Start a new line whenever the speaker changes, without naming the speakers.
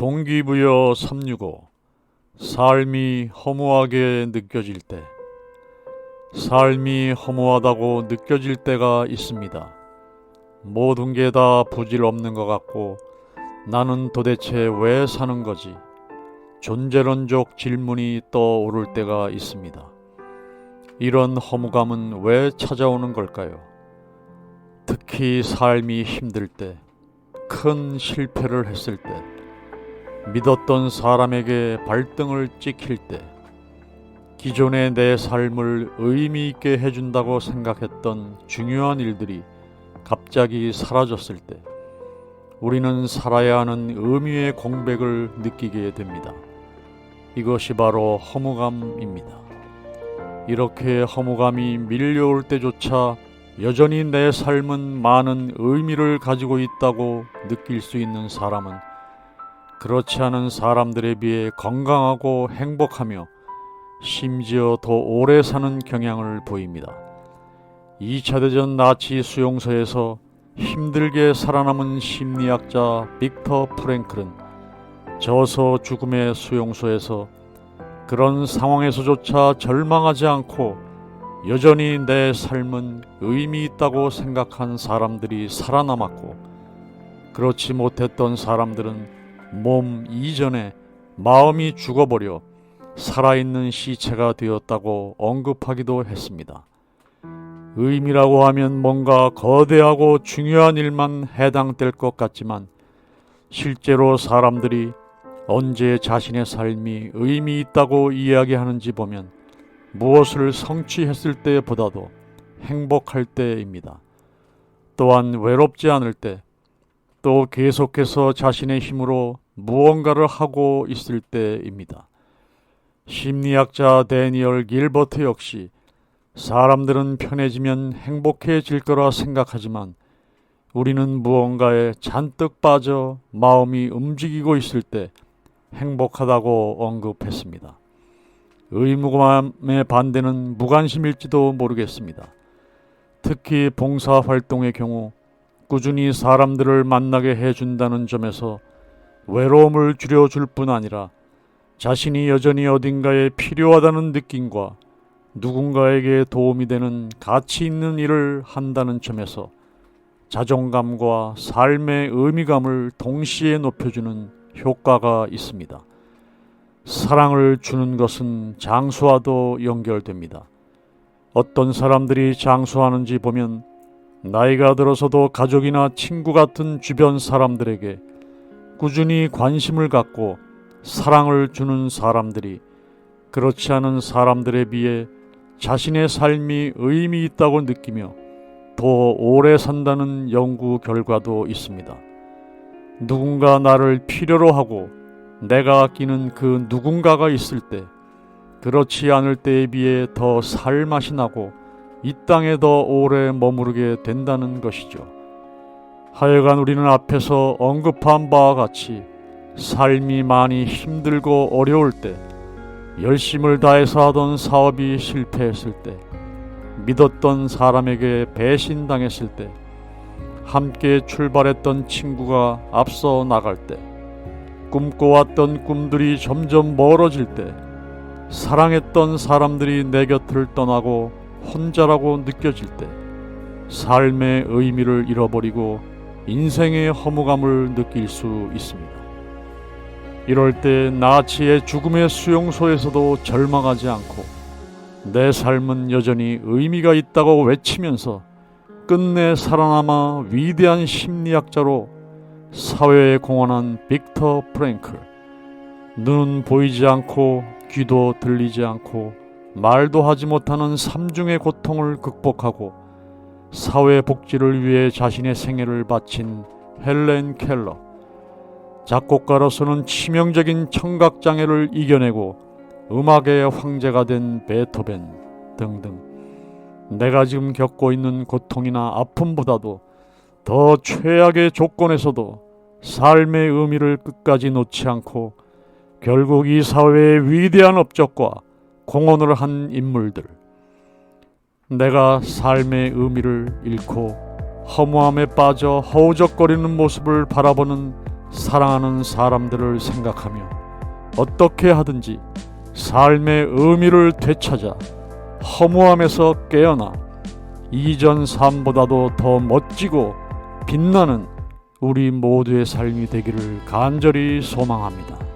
동기부여 365 삶이 허무하게 느껴질 때 삶이 허무하다고 느껴질 때가 있습니다. 모든 게 다 부질없는 것 같고 나는 도대체 왜 사는 거지? 존재론적 질문이 떠오를 때가 있습니다. 이런 허무감은 왜 찾아오는 걸까요? 특히 삶이 힘들 때, 큰 실패를 했을 때, 믿었던 사람에게 발등을 찍힐 때, 기존의 내 삶을 의미 있게 해준다고 생각했던 중요한 일들이 갑자기 사라졌을 때, 우리는 살아야 하는 의미의 공백을 느끼게 됩니다. 이것이 바로 허무감입니다. 이렇게 허무감이 밀려올 때조차 여전히 내 삶은 많은 의미를 가지고 있다고 느낄 수 있는 사람은 그렇지 않은 사람들에 비해 건강하고 행복하며 심지어 더 오래 사는 경향을 보입니다. 2차 대전 나치 수용소에서 힘들게 살아남은 심리학자 빅터 프랭클은 저서 죽음의 수용소에서 그런 상황에서조차 절망하지 않고 여전히 내 삶은 의미 있다고 생각한 사람들이 살아남았고 그렇지 못했던 사람들은 몸 이전에 마음이 죽어버려 살아있는 시체가 되었다고 언급하기도 했습니다. 의미라고 하면 뭔가 거대하고 중요한 일만 해당될 것 같지만 실제로 사람들이 언제 자신의 삶이 의미 있다고 이야기하는지 보면 무엇을 성취했을 때보다도 행복할 때입니다. 또한 외롭지 않을 때, 또 계속해서 자신의 힘으로 무언가를 하고 있을 때입니다. 심리학자 데니얼 길버트 역시 사람들은 편해지면 행복해질 거라 생각하지만 우리는 무언가에 잔뜩 빠져 마음이 움직이고 있을 때 행복하다고 언급했습니다. 의무감의 반대는 무관심일지도 모르겠습니다. 특히 봉사 활동의 경우 꾸준히 사람들을 만나게 해준다는 점에서 외로움을 줄여줄 뿐 아니라 자신이 여전히 어딘가에 필요하다는 느낌과 누군가에게 도움이 되는 가치 있는 일을 한다는 점에서 자존감과 삶의 의미감을 동시에 높여주는 효과가 있습니다. 사랑을 주는 것은 장수와도 연결됩니다. 어떤 사람들이 장수하는지 보면 나이가 들어서도 가족이나 친구 같은 주변 사람들에게 꾸준히 관심을 갖고 사랑을 주는 사람들이 그렇지 않은 사람들에 비해 자신의 삶이 의미 있다고 느끼며 더 오래 산다는 연구 결과도 있습니다. 누군가 나를 필요로 하고 내가 아끼는 그 누군가가 있을 때 그렇지 않을 때에 비해 더 살맛이 나고 이 땅에 더 오래 머무르게 된다는 것이죠. 하여간 우리는 앞에서 언급한 바와 같이 삶이 많이 힘들고 어려울 때 열심을 다해서 하던 사업이 실패했을 때 믿었던 사람에게 배신당했을 때 함께 출발했던 친구가 앞서 나갈 때 꿈꿔왔던 꿈들이 점점 멀어질 때 사랑했던 사람들이 내 곁을 떠나고 혼자라고 느껴질 때 삶의 의미를 잃어버리고 인생의 허무감을 느낄 수 있습니다. 이럴 때 나치의 죽음의 수용소에서도 절망하지 않고 내 삶은 여전히 의미가 있다고 외치면서 끝내 살아남아 위대한 심리학자로 사회에 공헌한 빅터 프랭클. 눈은 보이지 않고 귀도 들리지 않고 말도 하지 못하는 삼중의 고통을 극복하고 사회 복지를 위해 자신의 생애를 바친 헬렌 켈러. 작곡가로서는 치명적인 청각 장애를 이겨내고 음악의 황제가 된 베토벤 등등. 내가 지금 겪고 있는 고통이나 아픔보다도 더 최악의 조건에서도 삶의 의미를 끝까지 놓지 않고 결국 이 사회의 위대한 업적과 공헌을 한 인물들. 내가 삶의 의미를 잃고 허무함에 빠져 허우적거리는 모습을 바라보는 사랑하는 사람들을 생각하며 어떻게 하든지 삶의 의미를 되찾아 허무함에서 깨어나 이전 삶보다도 더 멋지고 빛나는 우리 모두의 삶이 되기를 간절히 소망합니다.